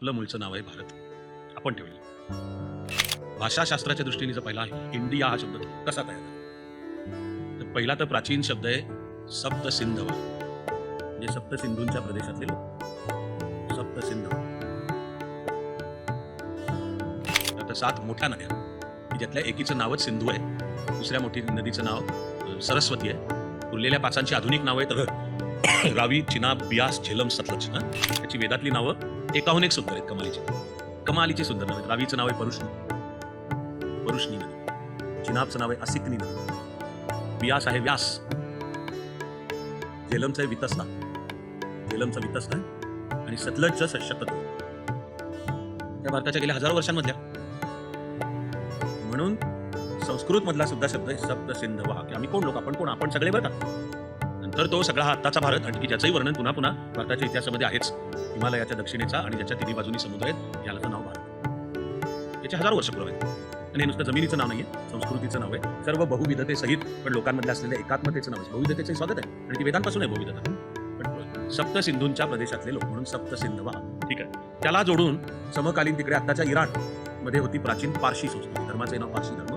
आपलं मूळचं नाव आहे भारत. आपण ठेवलं. भाषाशास्त्राच्या दृष्टीने जर पहिला इंडिया हा शब्द कसा तयार तर पहिला तर प्राचीन शब्द आहे सप्त सिंधवा म्हणजे सप्त सिंधूंच्या प्रदेशातले लोक. सप्त आता सात मोठ्या नद्या की ज्यातल्या एकीचं नावच सिंधू आहे. दुसऱ्या मोठी नदीचं नाव सरस्वती आहे. उरलेल्या पाचांची आधुनिक नाव आहे तर रावी चिनाब बियास झेलम सतलज याची त्याची वेदातली नावं एकाहून एक सुंदर आहेत कमालीची. कमालीची सुंदर नाव आहेत. रावीचं नाव आहे परुष्णी. परुष्णी नदी चिनाबचं नाव आहे असिकनी नदी बियास आहे व्यास. झेलमचं आहे वितस्ता. झेलमचं वितस्ता आहे. आणि सतलजचं सशक्त त्या भारताच्या गेल्या हजारो वर्षांमधल्या. म्हणून संस्कृत मधला सुद्धा शब्द आहे सप्त सिंध वाहक आम्ही कोण लोक? आपण कोण? आपण सगळे बरं का? तर तो सगळा हा आत्ताचा भारत आणि की ज्याचंही वर्णन पुन्हा पुन्हा भारताच्या इतिहासामध्ये आहेच. हिमालयाच्या दक्षिणेचा आणि ज्याच्या तिन्ही बाजूनी समुद्र आहेत याला नाव भारत. याचे हजारो वर्ष पूर्व आहेत. आणि हे नुसतं जमिनीचं नाव नाहीये संस्कृतीचं नाव आहे. सर्व बहुविधतेसहित पण लोकांमध्ये असलेल्या एकात्मतेचं नाव आहे. बहुविधतेचं स्वागत आहे. आणि ती वेदांपासून आहे बहुविधता. पण सप्त सिंधूंच्या प्रदेशातले लोक म्हणून सप्त सिंधवा ठीक आहे. त्याला जोडून समकालीन तिकडे आत्ताच्या इराणमध्ये होती प्राचीन पारशी संस्कृती. धर्माचे नाव पारशी धर्म.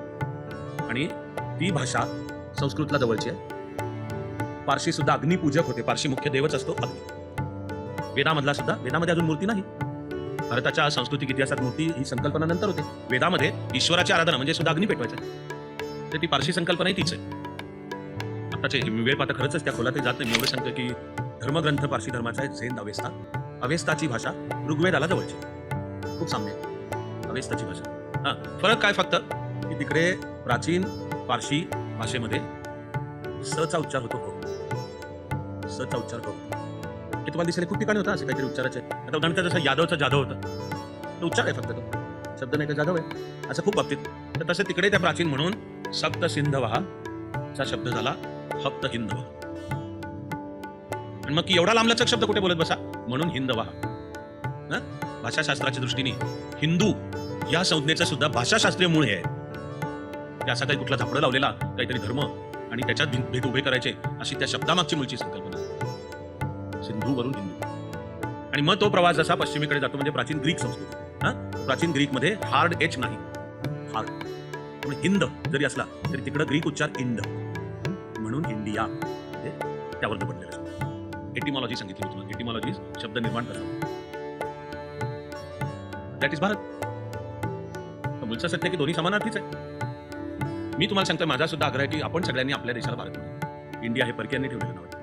आणि ती भाषा संस्कृतला जवळची आहे. पारशी सुद्धा अग्निपूजक होते. पारशी मुख्य देवच असतो अग्नि. वेदामधला सुद्धा वेदामध्ये अजून मूर्ती नाही. भारताच्या सांस्कृतिक इतिहासात मूर्ती ही संकल्पना नंतर होते. वेदामध्ये ईश्वराची आराधना म्हणजे सुद्धा अग्नी पेटवायचं. तर ती पारशी संकल्पना ही तीच आहे. आताचे वेळ पाहता खरंच त्या खोलात जात नाही. मी एवढं सांगतो की धर्मग्रंथ पारशी धर्माचा आहे झेंद अवेस्ता. अवेस्ताची भाषा ऋग्वेदाला जवळची. खूप साम्य अवेस्ताची भाषा. हा फरक काय फक्त? की तिकडे प्राचीन पारशी भाषेमध्ये सचा उच्चार होतो हो सचा उच्चार हो हे तुम्हाला दिसेल खूप ठिकाणी होता असे काहीतरी उच्चाराचे. आता उदाहरणार्थ जसं यादवचा जाधव होता. तो उच्चार आहे फक्त तो. शब्द नाही का जाधव आहे. असं खूप बाबतीत. तर तसं तिकडे त्या प्राचीन म्हणून सप्त सिंधवा चा शब्द झाला हप्त हिंदवा. आणि मग की एवढा लांबलाचक शब्द कुठे बोलत बसा? म्हणून हिंदवा. भाषाशास्त्राच्या दृष्टीने हिंदू या संज्ञेचा सुद्धा भाषाशास्त्रीय मूळ हे आहे. असा काही कुठला झापडं लावलेला काहीतरी धर्म आणि त्याच्यात भेद- उभे करायचे अशी त्या शब्दामागची मूळची संकल्पना. सिंधू वरून हिंदू. आणि मग तो प्रवास जसा पश्चिमेकडे जातो म्हणजे प्राचीन ग्रीक संस्कृती. हा? प्राचीन ग्रीकमध्ये हार्ड एच नाही. हार्ड म्हणून हिंद जरी असला तरी तिकडं ग्रीक उच्चार इंद. म्हणून इंडिया. हे त्यावर पडलेलं शब्द एटिमॉलॉजी सांगितली होती तुम्हाला. एटिमॉलॉजी शब्द निर्माण करतो. That is Bharat. मुलचा सत्य की दोन्ही समानार्थीच आहे? मी तुम्हाला सांगतोय माझा सुद्धा आग्रह की आपण सगळ्यांनी आपल्या देशाला भारत इंडिया हे परकीयांनी ठेवलेलं नव्हतं